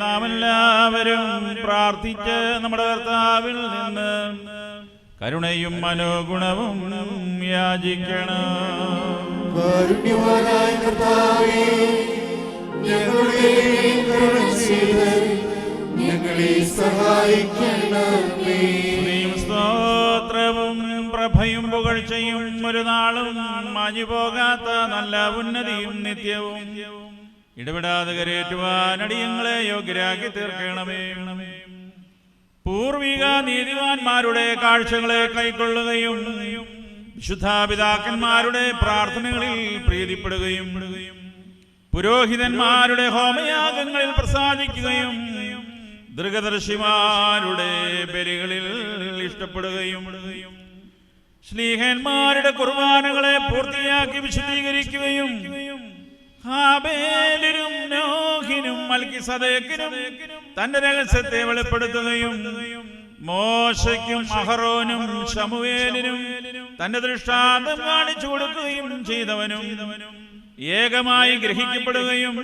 നാം എല്ലാവരും പ്രാർത്ഥിച്ച് നമ്മുടെ കർത്താവിൽ നിന്ന് കരുണയും മനോഗുണവും യാചിക്കണം. കാരുണ്യവാനായ കർത്താവേ ഞങ്ങളുടെ ഞങ്ങളെ സഹായിക്കണമേ. പ്രഭയും പുകഴ്ചയും ഒരു നാളും മാഞ്ഞു പോകാത്ത നല്ല ഉന്നതിയും നിത്യവും. ഇടപെടാതെ കരേറ്റുവാൻ അടിയങ്ങളെ യോഗ്യരാക്കി തീർക്കണമേ. പൂർവിക നീതിവാന്മാരുടെ കാഴ്ചകളെ കൈക്കൊള്ളുകയും വിശുദ്ധാപിതാക്കന്മാരുടെ പ്രാർത്ഥനകളിൽ പ്രീതിപ്പെടുകയും പുരോഹിതന്മാരുടെ ഹോമയാഗങ്ങളിൽ പ്രസാദിക്കുകയും ദൃഗദർശിമാരുടെ ബലികളിൽ ഇഷ്ടപ്പെടുകയും ശ്ലീഹന്മാരുടെ കുർബാനകളെ പൂർത്തിയാക്കി വിശദീകരിക്കുകയും ഹാബേലിനും തന്റെ രഹസ്യത്തെ വെളിപ്പെടുത്തുകയും മോശയ്ക്കും അഹറോനും ശമുവേലിനും തന്റെ ദൃഷ്ടാന്തം കാണിച്ചു കൊടുക്കുകയും ചെയ്തവനും ഏകമായി ഗ്രഹിക്കപ്പെടുകയും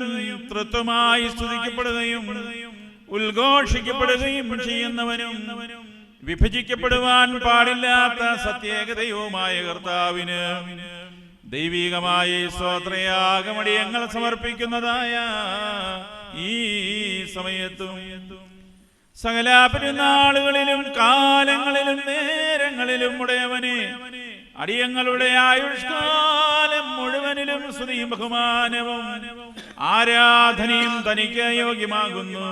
തൃത്വമായി സ്തുതിക്കപ്പെടുകയും ഉദ്ഘോഷിക്കപ്പെടുകയും ചെയ്യുന്നവനും വിഭജിക്കപ്പെടുവാൻ പാടില്ലാത്ത സത്യേകതയുമായ കർത്താവിന് ദൈവികമായി ഈ സ്തോത്രയാഗമടിയങ്ങൾ സമർപ്പിക്കുന്നതായ ഈ സമയത്തും സകല പെരുന്നാളുകളിലും കാലങ്ങളിലും നേരങ്ങളിലും ഉടയവനെ അടിയങ്ങളുടെ ആയുഷ്കാലം മുഴുവനിലും സ്തുതിയും ബഹുമാനവും ആരാധനയും തനിക്ക് യോഗ്യമാകുന്നു.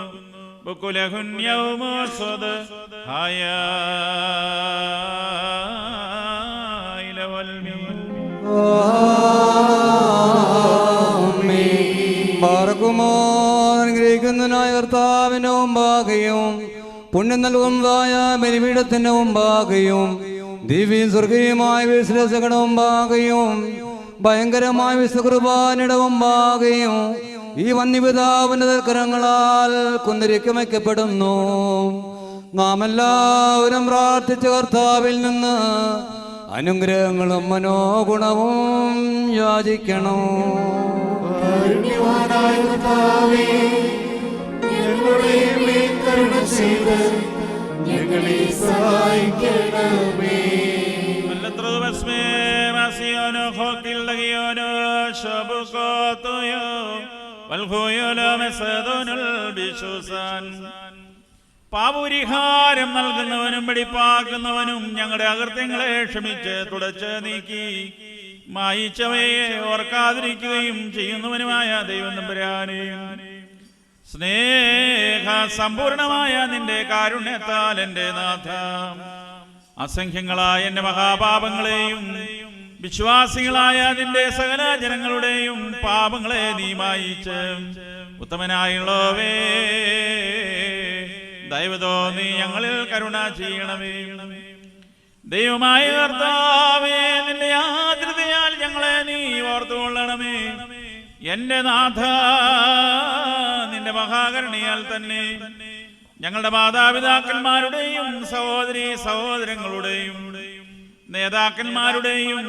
പാർക്കുമോ അനുഗ്രഹിക്കുന്നതിനായ കർത്താവിന്റെ മുമ്പാകെയും പുണ്യം നൽകുന്നതായ ബലിപീഠത്തിന്റെ മുമ്പാകെയും ദിവ്യ സ്വർഗീയമായ വിശ്ലേഷകയുടെ മുമ്പാകെയും ഭയങ്കരമായ വിശ്വകുർബാനയുടെ മുമ്പാകെയും ഈ വന്യപിതാവിന്റെ കരങ്ങളാൽ കുന്തിരിക്ക് വയ്ക്കപ്പെടുന്നു നാം എല്ലാവരും പ്രാർത്ഥിച്ച കർത്താവിൽ നിന്ന് അനുഗ്രഹങ്ങളും മനോഗുണവും യാചിക്കണം. ഞങ്ങളെ സഹായിക്കണമേ. ോനോ പാപുരിഹാരം നൽകുന്നവനും വെടിപ്പാക്കുന്നവനും ഞങ്ങളുടെ അകൃത്യങ്ങളെ ക്ഷമിച്ച് തുടച്ച് നീക്കി. മായിച്ചവയെ ഓർക്കാതിരിക്കുകയും ചെയ്യുന്നവനുമായ ദൈവം നമ്പരാനേ. സ്നേഹ സമ്പൂർണമായ നിന്റെ കാരുണ്യത്താൽ എന്റെ നാഥ. അസംഖ്യങ്ങളായ എന്റെ മഹാപാപങ്ങളെയും വിശ്വാസികളായ നിന്റെ സകല ജനങ്ങളുടെയും പാപങ്ങളെ നീ മായിച്ച് ഉത്തമനായുള്ളവേ. ദൈവതോ നീ ഞങ്ങളിൽ കരുണ ചെയ്യണമേ. ദൈവമായ കർത്താവേ നിന്റെ ആദ്രതയാൽ ഞങ്ങളെ നീ ഓർത്തുകൊള്ളണമേ. എന്റെ നാഥ നിന്റെ മഹാകരുണയാൽ തന്നെ ഞങ്ങളുടെ മാതാപിതാക്കന്മാരുടെയും സഹോദരി സഹോദരങ്ങളുടെയും നേതാക്കന്മാരുടെയും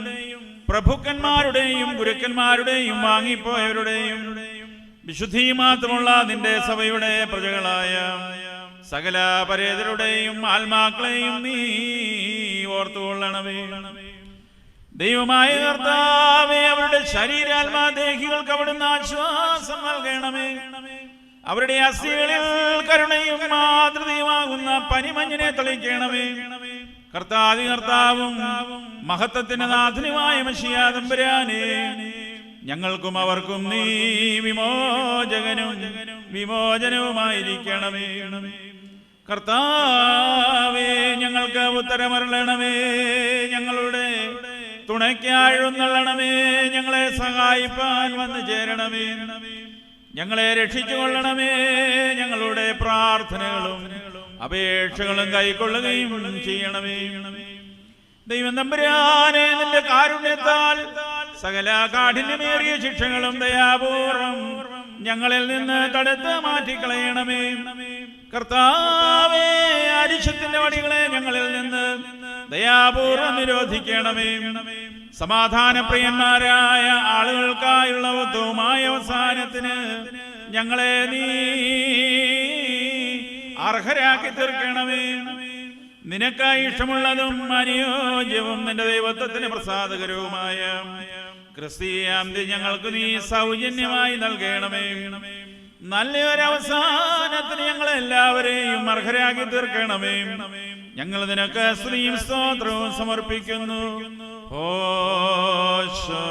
പ്രഭുക്കന്മാരുടെയും ഗുരുക്കന്മാരുടെയും വാങ്ങിപ്പോയവരുടെയും വിശുദ്ധി മാത്രമുള്ള നിന്റെ സഭയുടെ പ്രജകളായ സകല പരേതരുടെയും ആത്മാക്കളെയും നീ ഓർത്തുകൊള്ളണമേ. ദൈവമായ കർത്താവേ അവരുടെ ശരീരാത്മാദേഹികൾക്ക് അവിടുന്ന് ആശ്വാസം നൽകണമേ. അവരുടെ അസ്ഥികളിൽ കരുണയും മാതൃതയുമാകുന്ന പനിമഞ്ഞിനെ തെളിക്കണമേ കർത്താതി കർത്താവും മഹത്വത്തിന്റെ നാഥനുമായ മഷിയാതമ്പരാനേ ഞങ്ങൾക്കും അവർക്കും നീ വിമോചകനും വിമോചനവുമായിരിക്കണമേ. കർത്താവേ ഞങ്ങൾക്ക് ഉത്തരമരളണമേ ഞങ്ങളുടെ തുണയ്ക്കാഴുന്നള്ളണമേ ഞങ്ങളെ സഹായിപ്പാൻ വന്നു ചേരണമേ. ഞങ്ങളെ രക്ഷിച്ചുകൊള്ളണമേ ഞങ്ങളുടെ പ്രാർത്ഥനകളും അപേക്ഷകളും കൈക്കൊള്ളുകയും ചെയ്യണമേ. ദൈവം തമ്പുരാനെ നിന്റെ കാരുണ്യത്താൽ സകല കാഠിന്യമേറിയ ശിക്ഷകളും ദയാപൂർവം ഞങ്ങളിൽ നിന്ന് തടുത്ത് മാറ്റിക്കളയണമേ. കർത്താവേ അരിശത്തിന്റെ വടികളെ ഞങ്ങളിൽ നിന്ന് ദയാപൂർവം നിരോധിക്കണമേ. സമാധാനപ്രിയന്മാരായ ആളുകൾക്കായുള്ള ഉത്തമമായ അവസാനത്തിന് ഞങ്ങളെ നീ അർഹരാക്കി തീർക്കണമേ. നിനക്കായി ഇഷ്ടമുള്ളതും അനുയോജ്യവും നിന്റെ ദൈവത്വത്തിന് പ്രസാദകരവുമായ ക്രിസ്തീയാന്തി ഞങ്ങൾക്ക് നീ സൗജന്യമായി നൽകണമേ. നല്ലൊരവസാനത്തിന് ഞങ്ങളെല്ലാവരെയും അർഹരാക്കി തീർക്കണമേ. ഞങ്ങൾ നിനക്ക് സ്ത്രീയും സ്തോത്രവും സമർപ്പിക്കുന്നു. ഹോശോ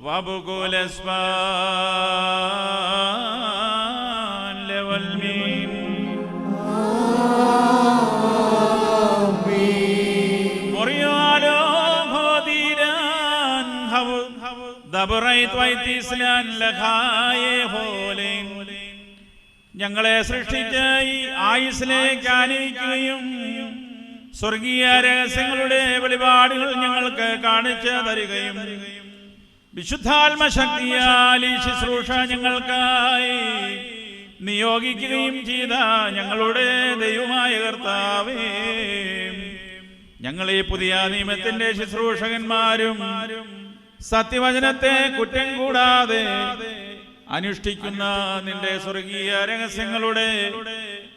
വബുകുലസ്മാൻ ഞങ്ങളെ സൃഷ്ടിച്ച് ഈ ആയുസിലേക്ക് ആനയിക്കുകയും സ്വർഗീയ രഹസ്യങ്ങളുടെ വെളിപാടുകൾ ഞങ്ങൾക്ക് കാണിച്ചു തരികയും വിശുദ്ധാത്മ ശക്തിയാൽ ഈ ശുശ്രൂഷ ഞങ്ങൾക്കായി നിയോഗിക്കുകയും ചെയ്ത ഞങ്ങളുടെ ദൈവമായ കർത്താവേ. ഞങ്ങൾ ഈ പുതിയ നിയമത്തിന്റെ ശുശ്രൂഷകന്മാരും സത്യവചനത്തെ കുറ്റം കൂടാതെ അനുഷ്ഠിക്കുന്ന നിന്റെ സ്വർഗീയ രഹസ്യങ്ങളുടെ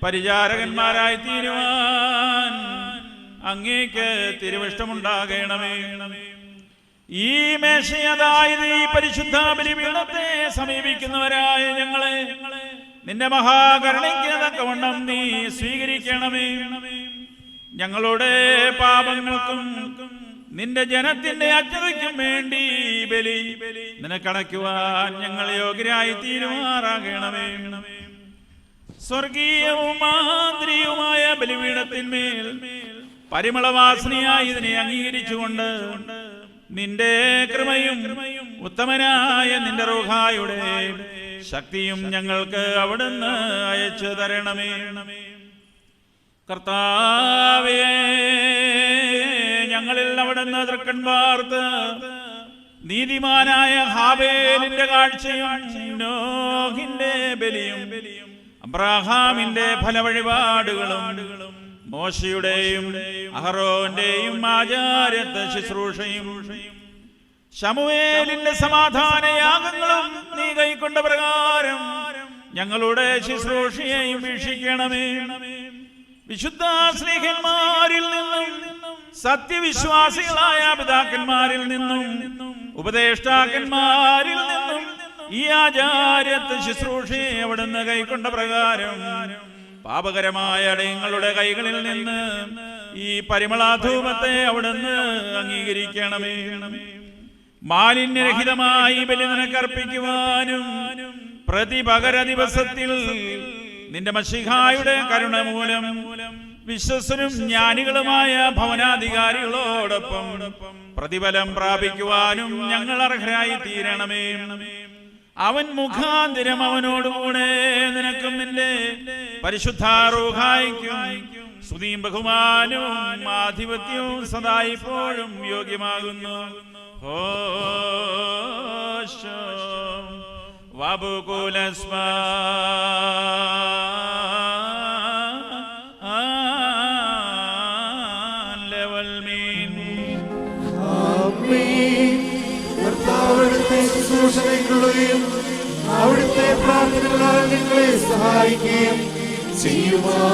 പരിചാരകന്മാരായി തീരുവാൻ അങ്ങേക്ക് തിരുവിഷ്ടമുണ്ടാകണമേ. ഈ മേശയതായത് ഈ പരിശുദ്ധ ബലിപീഠത്തെ സമീപിക്കുന്നവരായ ഞങ്ങളെ നിന്റെ മഹാകരുണയ്ക്ക് തക്കവണ്ണം നീ സ്വീകരിക്കണമേ. ഞങ്ങളുടെ പാപങ്ങൾക്കും നിന്റെ ജനത്തിന്റെ അച്ചതയ്ക്കും വേണ്ടി ബലി നിനക്കടയ്ക്കുവാൻ ഞങ്ങൾ യോഗ്യരായി തീരുമാറാകണമേ. സ്വർഗീയവും മാന്ത്രിയുമായ ബലിപീഠത്തിന്മേൽ പരിമളവാസനയായി ഇതിനെ അംഗീകരിച്ചുകൊണ്ട് നിന്റെ കൃമയും ഉത്തമനായ നിന്റെ റൂഹായുടെ ശക്തിയും ഞങ്ങൾക്ക് അവിടുന്ന് അയച്ചു തരണമേ. കർത്താവേ അവിടുന്ന് തൃക്കൺ വാർത്ത് നീതിമാനായ ഹാബേലിന്റെ കാഴ്ചയും ബലിയും അബ്രാഹാമിന്റെ ഫലവഴിപാടുകളും മോശയുടെയും അഹറോന്റെയും ആചാര്യത്തെ ശുശ്രൂഷയും ശമുവേലിന്റെ സമാധാന യാഗങ്ങളും നീ കൈക്കൊണ്ട പ്രകാരം ഞങ്ങളുടെ ശുശ്രൂഷയെയും വീക്ഷിക്കണമേ. വിശുദ്ധ സ്നേഹന്മാരിൽ നിന്നും സത്യവിശ്വാസികളായ പിതാക്കന്മാരിൽ നിന്നും ഉപദേഷ്ടാക്കന്മാരിൽ നിന്നും ഈ ആചാര്യത്തെ ശുശ്രൂഷയെ അവിടുന്ന് കൈക്കൊണ്ട പ്രകാരം പാപകരമായ അടയങ്ങളുടെ കൈകളിൽ നിന്ന് ഈ പരിമളാധൂപത്തെ അവിടുന്ന് അംഗീകരിക്കണമേ. മാലിന്യരഹിതമായി ബലി നിനക്കർപ്പിക്കുവാനും പ്രതിപകര ദിവസത്തിൽ നിന്റെ മഷിഹായുടെ കരുണ മൂലം വിശ്വസനും ജ്ഞാനികളുമായ ഭവനാധികാരികളോടൊപ്പം പ്രതിഫലം പ്രാപിക്കുവാനും ഞങ്ങൾ അർഹരായി തീരണമേ. അവൻ മുഖാന്തിരം അവനോടുകൂടെ നിനക്കും നിന്റെ പരിശുദ്ധാരോഹായിക്കും സ്തുതിയും ബഹുമാനവും ആധിപത്യവും സദാ ഇപ്പോഴും യോഗ്യമാകുന്നു. വബുകുലസ്മ ആമീൻ ആമേൻ. കർത്താവ് അവിടുത്തെ ശുശ്രൂഷകൾക്കുള്ളവയും അവിടുത്തെ പ്രാർത്ഥനകളാൽ നിങ്ങളെ സഹായിക്കുകയും ചെയ്യുമാറാകട്ടെ